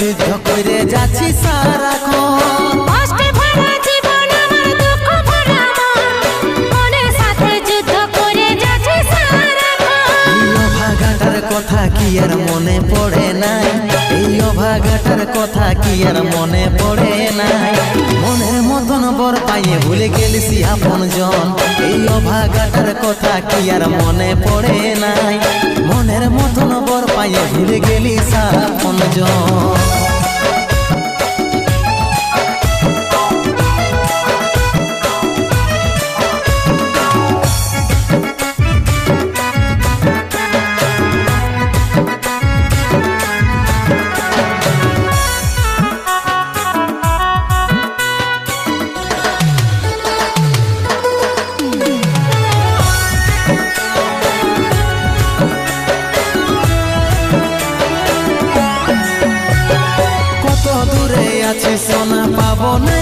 যুদ্ধ করে যাচ্ছি সারাক্ষণ কথা কি আর মনে পড়ে নাই? এই অভাগাটার কথা কি আর মনে পড়ে নাই? মনের মতন বর পাইয়ে ভুলে গেলিস আপন জন এই অভাগাটার কথা কি আর মনে পড়ে নাই? মতন গেলি সারা গেলিস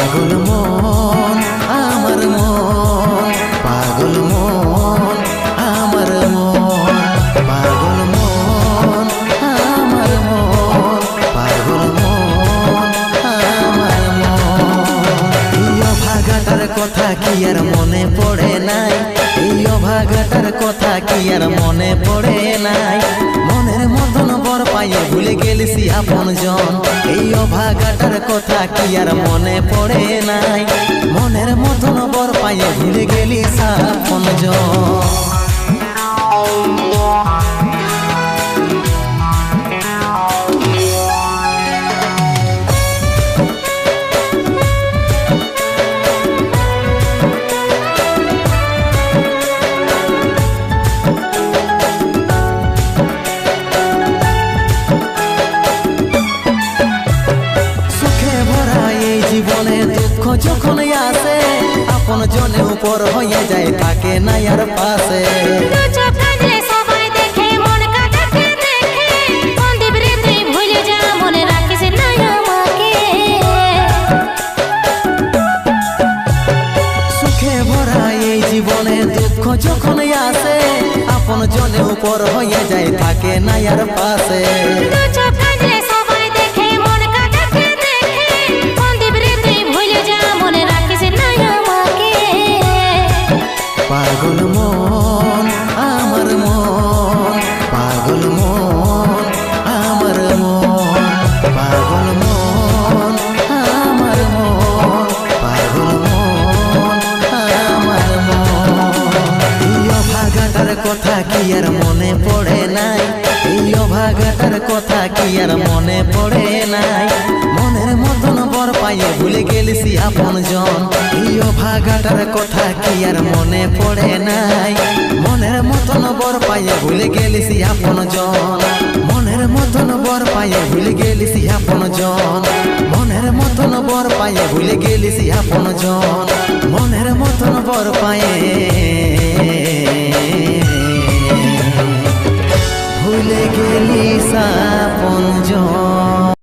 পাগল মন, আমার মন, পাগল মন, আমার মন, পাগল মন, আমার মন, পাগল মন, আমার মন। এই অভাগাটার কথা কি আর মনে পড়ে নাই? এই অভাগাটার কথা কি আর মনে পড়ে নাই? মনের মতন বর পায়ে ভুলে গেলিসি আপন জন। এই অভাগাটার কথা কি আর মনে পড়ে নাই? মনের মতন বর পায়ে ভুলে গেলি আপন জন। উপর হয়ে যায় থাকে না আর পাশে। জীবনে দুঃখ যখন আসে আপন জনে উপর হয়ে যায় থাকে না আর পাশে। কি আর মনে পড়ে নাই। মনের মতন বর পাইয়ে ভুলে গেলিস আপন জন। এই ভাগাটার কথা কি আর মনে পড়ে নাই? মনের মতন বর পাইয়ে ভুলে গেলিস আপন জন। মনের মতন বর পাইয়ে ভুলে গেলিস আপন জন। মনের মতন বর পাইয়ে ভুলে গেলিস আপন জন। মনের মতন বর পাইয়ে